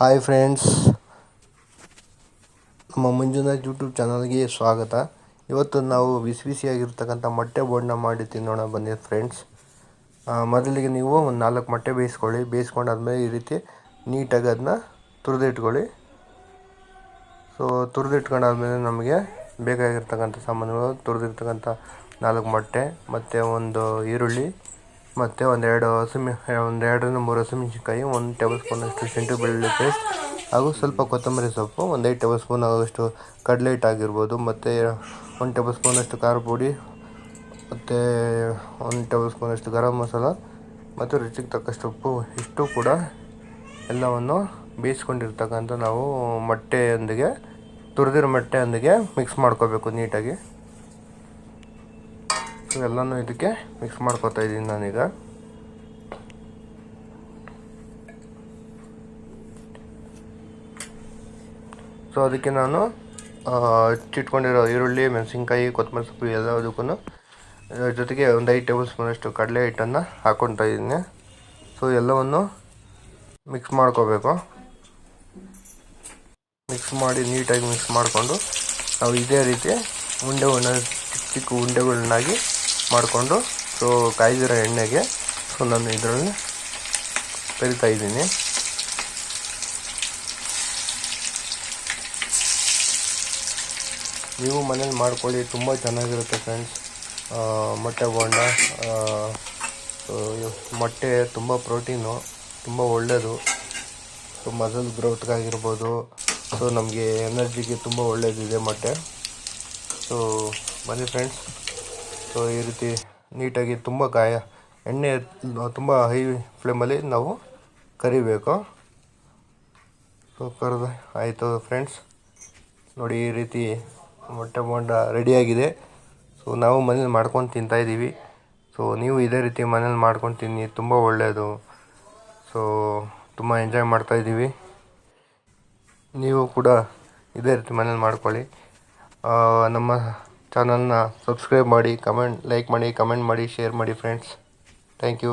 Hi friends ನಮ್ಮ Manjunath YouTube ಚಾನಲ್ಗೆ ಸ್ವಾಗತ. ಇವತ್ತು ನಾವು ಬಿಸಿ ಬಿಸಿಯಾಗಿರ್ತಕ್ಕಂಥ ಮೊಟ್ಟೆ ಬೋರ್ಡ್ನ ಮಾಡಿ ತಿನ್ನೋಣ ಬನ್ನಿ ಫ್ರೆಂಡ್ಸ್ ಮೊದಲಿಗೆ ನೀವು ಒಂದು ನಾಲ್ಕು ಮೊಟ್ಟೆ ಬೇಯಿಸ್ಕೊಳ್ಳಿ. ಬೇಯಿಸ್ಕೊಂಡಾದ್ಮೇಲೆ ಈ ರೀತಿ ನೀಟಾಗಿ ಅದನ್ನ ತುರಿದಿಟ್ಕೊಳ್ಳಿ. ಸೊ ತುರಿದಿಟ್ಕೊಂಡಾದ್ಮೇಲೆ ನಮಗೆ ಬೇಕಾಗಿರ್ತಕ್ಕಂಥ ಸಾಮಾನುಗಳು, ತುರಿದಿರ್ತಕ್ಕಂಥ ನಾಲ್ಕು ಮೊಟ್ಟೆ, ಮತ್ತು ಒಂದು ಈರುಳ್ಳಿ ಮತ್ತು ಒಂದೆರಡು ಹಸಿಮೆ ಒಂದು ಎರಡರಿಂದ ಮೂರು ಹಸಿಮೆಣಸಿನ್ಕಾಯಿ ಒಂದು ಟೇಬಲ್ ಸ್ಪೂನಷ್ಟು ಶುಂಠಿ ಬೆಳ್ಳುಳ್ಳಿ ಪೇಸ್ಟ್ ಹಾಗೂ ಸ್ವಲ್ಪ ಕೊತ್ತಂಬರಿ ಸೊಪ್ಪು ಒಂದು ಐದು ಟೇಬಲ್ ಸ್ಪೂನ್ ಆಗೋಷ್ಟು ಕಡಲೆ ಹಿಟ್ಟು ಆಗಿರ್ಬೋದು, ಮತ್ತು ಒಂದು ಟೇಬಲ್ ಸ್ಪೂನಷ್ಟು ಖಾರ ಪುಡಿ, ಮತ್ತು ಒಂದು ಟೇಬಲ್ ಸ್ಪೂನಷ್ಟು ಗರಂ ಮಸಾಲ, ಮತ್ತು ರುಚಿಗೆ ತಕ್ಕಷ್ಟು ಉಪ್ಪು, ಇಷ್ಟು ಕೂಡ ಎಲ್ಲವನ್ನು ಬೇಯಿಸ್ಕೊಂಡಿರ್ತಕ್ಕಂಥ ನಾವು ಮೊಟ್ಟೆಯೊಂದಿಗೆ, ತುರಿದಿರೋ ಮೊಟ್ಟೆಯೊಂದಿಗೆ ಮಿಕ್ಸ್ ಮಾಡ್ಕೋಬೇಕು ನೀಟಾಗಿ. ಎಲ್ಲನೂ ಇದಕ್ಕೆ ಮಿಕ್ಸ್ ಮಾಡ್ಕೊತಾ ಇದ್ದೀನಿ ನಾನೀಗ. ಸೊ ಅದಕ್ಕೆ ನಾನು ಚಿಟ್ಕೊಂಡಿರೋ ಈರುಳ್ಳಿ, ಮೆಣಸಿನ್ಕಾಯಿ, ಕೊತ್ತಂಬರಿ ಸೊಪ್ಪು ಎಲ್ಲದಕ್ಕೂ ಜೊತೆಗೆ ಒಂದು ಐದು ಟೇಬಲ್ ಸ್ಪೂನಷ್ಟು ಕಡಲೆ ಹಿಟ್ಟನ್ನು ಹಾಕ್ಕೊತಾ ಇದ್ದೀನಿ. ಸೊ ಎಲ್ಲವನ್ನು ಮಿಕ್ಸ್ ಮಾಡ್ಕೋಬೇಕು. ಮಿಕ್ಸ್ ಮಾಡಿ ನೀಟಾಗಿ ಮಿಕ್ಸ್ ಮಾಡಿಕೊಂಡು, ನಾವು ಇದೇ ರೀತಿ ಉಂಡೆ ಉಂಡೆ ಚಿಕ್ಕ ಚಿಕ್ಕ ಉಂಡೆಗಳನ್ನಾಗಿ ಮಾಡಿಕೊಂಡು ಸೊ ಕಾಯ್ದಿರೋ ಎಣ್ಣೆಗೆ ಸೊ ನಾನು ಇದರಲ್ಲಿ ಕರಿತಾ ಇದ್ದೀನಿ. ನೀವು ಮನೇಲಿ ಮಾಡ್ಕೊಳ್ಳಿ, ತುಂಬ ಚೆನ್ನಾಗಿರುತ್ತೆ ಫ್ರೆಂಡ್ಸ್ ಮೊಟ್ಟೆ ಬೋಂಡ ಮೊಟ್ಟೆ ತುಂಬ ಪ್ರೋಟೀನು, ತುಂಬ ಒಳ್ಳೆಯದು ಸೊ ಮಸಲ್ ಗ್ರೋತ್ಗಾಗಿರ್ಬೋದು ಸೊ ನಮಗೆ ಎನರ್ಜಿಗೆ ತುಂಬ ಒಳ್ಳೆಯದಿದೆ ಮೊಟ್ಟೆ. ಸೊ ಬನ್ನಿ ಫ್ರೆಂಡ್ಸ್ ಸೊ ಈ ರೀತಿ ನೀಟಾಗಿ ತುಂಬ ಗಾಯ ಎಣ್ಣೆ ತುಂಬ ಹೈ ಫ್ಲೇಮಲ್ಲಿ ನಾವು ಕರಿಬೇಕು. ಸೊ ಕರೆದ ಆಯಿತು ಫ್ರೆಂಡ್ಸ್ ನೋಡಿ, ಈ ರೀತಿ ಮೊಟ್ಟೆ ಬೋಂಡ ರೆಡಿಯಾಗಿದೆ ಸೊ ನಾವು ಮನೇಲಿ ಮಾಡ್ಕೊಂಡು ತಿಂತಾಯಿದ್ದೀವಿ ಸೊ ನೀವು ಇದೇ ರೀತಿ ಮನೇಲಿ ಮಾಡ್ಕೊಂಡು ತಿನ್ನಿ, ತುಂಬ ಒಳ್ಳೆಯದು ಸೊ ತುಂಬ ಎಂಜಾಯ್ ಮಾಡ್ತಾಯಿದ್ದೀವಿ ನೀವು ಕೂಡ ಇದೇ ರೀತಿ ಮನೇಲಿ ಮಾಡ್ಕೊಳ್ಳಿ. ನಮ್ಮ ಚಾನಲ್ನ ಸಬ್ಸ್ಕ್ರೈಬ್ ಮಾಡಿ ಕಮೆಂಟ್ ಲೈಕ್ ಮಾಡಿ ಕಮೆಂಟ್ ಮಾಡಿ ಶೇರ್ ಮಾಡಿ ಫ್ರೆಂಡ್ಸ್ ಥ್ಯಾಂಕ್ ಯು